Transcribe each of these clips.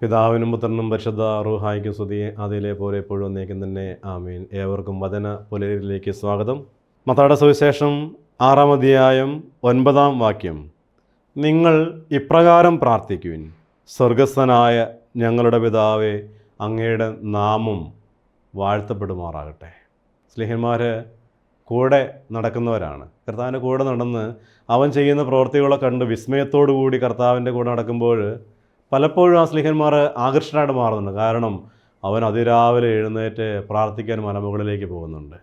പിതാവിനും പുത്രനും പരിശുദ്ധ റൂഹായിക്കും സ്തുതി. അതിലെ പോലെ എപ്പോഴും ഒന്നേക്കും തന്നെ. ആമീൻ. ഏവർക്കും വചന പുലരിലേക്ക് സ്വാഗതം. മത്താടെ സുവിശേഷം ആറാം അധ്യായം ഒൻപതാം വാക്യം. നിങ്ങൾ ഇപ്രകാരം പ്രാർത്ഥിക്കുവിൻ. സ്വർഗസ്ഥനായ ഞങ്ങളുടെ പിതാവെ അങ്ങയുടെ നാമം വാഴ്ത്തപ്പെടുമാറാകട്ടെ. സ്നേഹന്മാർ കൂടെ നടക്കുന്നവരാണ്. കർത്താവിന്റെ കൂടെ നടന്ന് അവൻ ചെയ്യുന്ന പ്രവൃത്തികളെ കണ്ട് വിസ്മയത്തോടു കൂടി കർത്താവിന്റെ കൂടെ നടക്കുമ്പോൾ പലപ്പോഴും ആ സ്ലിഹന്മാർ ആകർഷണമായിട്ട് മാറുന്നുണ്ട്. കാരണം അവൻ അതിരാവിലെ എഴുന്നേറ്റ് പ്രാർത്ഥിക്കാൻ മലമുകളിലേക്ക് പോകുന്നുണ്ട്.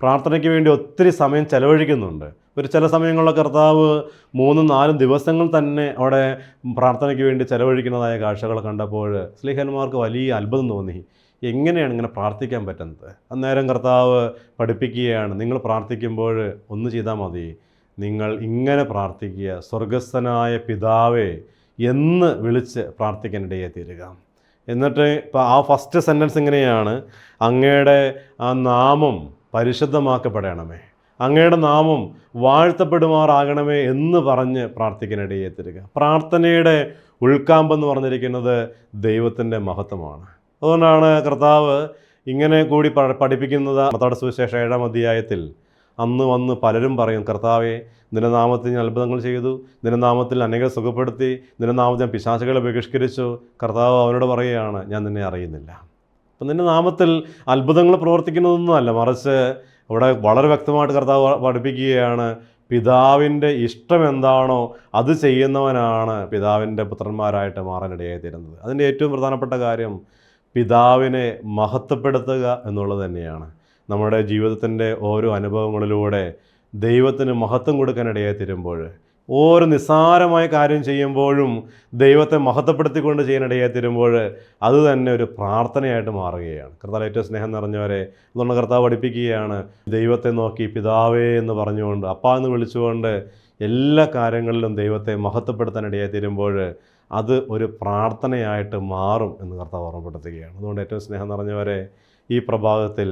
പ്രാർത്ഥനയ്ക്ക് വേണ്ടി ഒത്തിരി സമയം ചെലവഴിക്കുന്നുണ്ട്. ഒരു ചില സമയങ്ങളിലെ കർത്താവ് മൂന്നും നാലും ദിവസങ്ങൾ തന്നെ അവിടെ പ്രാർത്ഥനയ്ക്ക് വേണ്ടി ചെലവഴിക്കുന്നതായ കാഴ്ചകൾ കണ്ടപ്പോൾ സ്ലിഹന്മാർക്ക് വലിയ അത്ഭുതം തോന്നി. എങ്ങനെയാണ് ഇങ്ങനെ പ്രാർത്ഥിക്കാൻ പറ്റുന്നത്? അന്നേരം കർത്താവ് പഠിപ്പിക്കുകയാണ് നിങ്ങൾ പ്രാർത്ഥിക്കുമ്പോൾ ഒന്ന് ചെയ്താൽ മതി. നിങ്ങൾ ഇങ്ങനെ പ്രാർത്ഥിക്കുക. സ്വർഗസ്ഥനായ പിതാവേ എന്ന് വിളിച്ച് പ്രാർത്ഥിക്കാനിടയെ തീരുക. എന്നിട്ട് ഇപ്പോൾ ആ ഫസ്റ്റ് സെന്റൻസ് ഇങ്ങനെയാണ്. അങ്ങയുടെ ആ നാമം പരിശുദ്ധമാക്കപ്പെടണമേ. അങ്ങയുടെ നാമം വാഴ്ത്തപ്പെടുമാറാകണമേ എന്ന് പറഞ്ഞ് പ്രാർത്ഥിക്കാനിടയെ തീരുക. പ്രാർത്ഥനയുടെ ഉൾക്കാമ്പെന്ന് പറഞ്ഞിരിക്കുന്നത് ദൈവത്തിന്റെ മഹത്വമാണ്. അതുകൊണ്ടാണ് കർത്താവ് ഇങ്ങനെ കൂടി പഠിപ്പിക്കുന്നത്. മത്താട് സുവിശേഷ ഏഴാം അധ്യായത്തിൽ അന്ന് വന്ന് പലരും പറയും കർത്താവെ നിന്റെ നാമത്തിൽ ഞാൻ അത്ഭുതങ്ങൾ ചെയ്തു. നിന്റെ നാമത്തിൽ അനേകം സുഖപ്പെടുത്തി. നിന്റെ നാമത്തിൽ ഞാൻ പിശാചകളെ ബഹിഷ്കരിച്ചു. കർത്താവ് അവനോട് പറയുകയാണ് ഞാൻ നിന്നെ അറിയുന്നില്ല. അപ്പം നിന്റെ നാമത്തിൽ അത്ഭുതങ്ങൾ പ്രവർത്തിക്കുന്നതൊന്നുമല്ല മറിച്ച് അവിടെ വളരെ വ്യക്തമായിട്ട് കർത്താവ് പഠിപ്പിക്കുകയാണ് പിതാവിന്റെ ഇഷ്ടം എന്താണോ അത് ചെയ്യുന്നവനാണ് പിതാവിന്റെ പുത്രന്മാരായിട്ട് മാറാനിടയായി തീരുന്നത്. അതിന്റെ ഏറ്റവും പ്രധാനപ്പെട്ട കാര്യം പിതാവിനെ മഹത്വപ്പെടുത്തുക എന്നുള്ളത് തന്നെയാണ്. നമ്മുടെ ജീവിതത്തിന്റെ ഓരോ അനുഭവങ്ങളിലൂടെ ദൈവത്തിന് മഹത്വം കൊടുക്കാനിടയായി തീരുമ്പോൾ ഓരോ നിസ്സാരമായ കാര്യം ചെയ്യുമ്പോഴും ദൈവത്തെ മഹത്വപ്പെടുത്തിക്കൊണ്ട് ചെയ്യാനിടയായി തീരുമ്പോൾ അത് തന്നെ ഒരു പ്രാർത്ഥനയായിട്ട് മാറുകയാണ്. കർത്താവ് ഏറ്റവും സ്നേഹം നിറഞ്ഞവരെ അതുകൊണ്ട് കർത്താവ് പഠിപ്പിക്കുകയാണ് ദൈവത്തെ നോക്കി പിതാവേ എന്ന് പറഞ്ഞുകൊണ്ട് അപ്പ എന്ന് വിളിച്ചുകൊണ്ട് എല്ലാ കാര്യങ്ങളിലും ദൈവത്തെ മഹത്വപ്പെടുത്താനിടയായി തീരുമ്പോൾ അത് ഒരു പ്രാർത്ഥനയായിട്ട് മാറും എന്ന് കർത്താവ് ഓർമ്മപ്പെടുത്തുകയാണ്. അതുകൊണ്ട് ഏറ്റവും സ്നേഹം നിറഞ്ഞവരെ ഈ പ്രഭാതത്തിൽ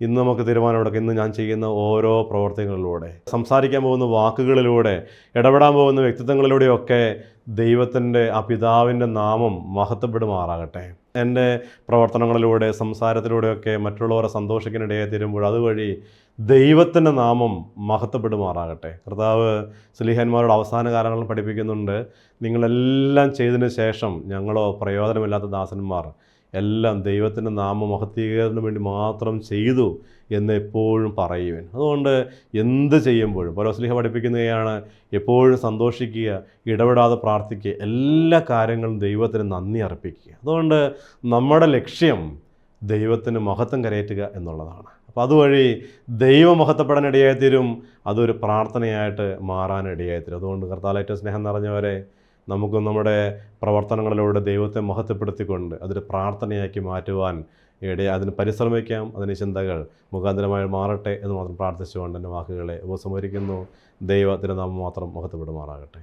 ഇന്ന് നമുക്ക് തീരുമാനമെടുക്കാം. ഇന്ന് ഞാൻ ചെയ്യുന്ന ഓരോ പ്രവർത്തനങ്ങളിലൂടെ സംസാരിക്കാൻ പോകുന്ന വാക്കുകളിലൂടെ ഇടപെടാൻ പോകുന്ന വ്യക്തിത്വങ്ങളിലൂടെയൊക്കെ ദൈവത്തിന്റെ ആ പിതാവിന്റെ നാമം മഹത്വപ്പെടുമാറാകട്ടെ. എന്റെ പ്രവർത്തനങ്ങളിലൂടെ സംസാരത്തിലൂടെയൊക്കെ മറ്റുള്ളവരെ സന്തോഷിക്കാനിടയായി തീരുമ്പോൾ അതുവഴി ദൈവത്തിന്റെ നാമം മഹത്വപ്പെടുമാറാകട്ടെ. കർത്താവ് സ്ലീഹന്മാരോട് അവസാന കാലങ്ങളിൽ പഠിപ്പിക്കുന്നുണ്ട് നിങ്ങളെല്ലാം ചെയ്തതിന് ശേഷം ഞങ്ങളോ പ്രയോജനമില്ലാത്ത ദാസന്മാർ എല്ലാം ദൈവത്തിന്റെ നാമ മഹത്വീകരണത്തിന് വേണ്ടി മാത്രം ചെയ്തു എന്ന് എപ്പോഴും പറയുവൻ. അതുകൊണ്ട് എന്ത് ചെയ്യുമ്പോഴും പരോസ്ലിഹ പഠിപ്പിക്കുന്നതാണ് എപ്പോഴും സന്തോഷിക്കുക ഇടപെടാതെ പ്രാർത്ഥിക്കുക എല്ലാ കാര്യങ്ങളും ദൈവത്തിന് നന്ദി അർപ്പിക്കുക. അതുകൊണ്ട് നമ്മുടെ ലക്ഷ്യം ദൈവത്തിന് മഹത്വം കരയറ്റുക എന്നുള്ളതാണ്. അപ്പോൾ അതുവഴി ദൈവം മഹത്വപ്പെടാൻ ഇടയായിത്തീരും അതൊരു പ്രാർത്ഥനയായിട്ട് മാറാനിടയായി തീരും അതുകൊണ്ട് കർത്താലേറ്റവും സ്നേഹം നിറഞ്ഞവരെ നമുക്ക് നമ്മുടെ പ്രവർത്തനങ്ങളിലൂടെ ദൈവത്തെ മഹത്വപ്പെടുത്തിക്കൊണ്ട് അതൊരു പ്രാർത്ഥനയാക്കി മാറ്റുവാൻ ഇടയെ അതിന് പരിശ്രമിക്കാം. അതിന് ചിന്തകൾ മുഖാന്തരമായി മാറട്ടെ എന്ന് മാത്രം പ്രാർത്ഥിച്ചുകൊണ്ട് എന്റെ വാക്കുകളെ ഉപസംഹരിക്കുന്നു. ദൈവത്തിന്റെ നാമം മാത്രം മഹത്വപ്പെടുമാറാകട്ടെ.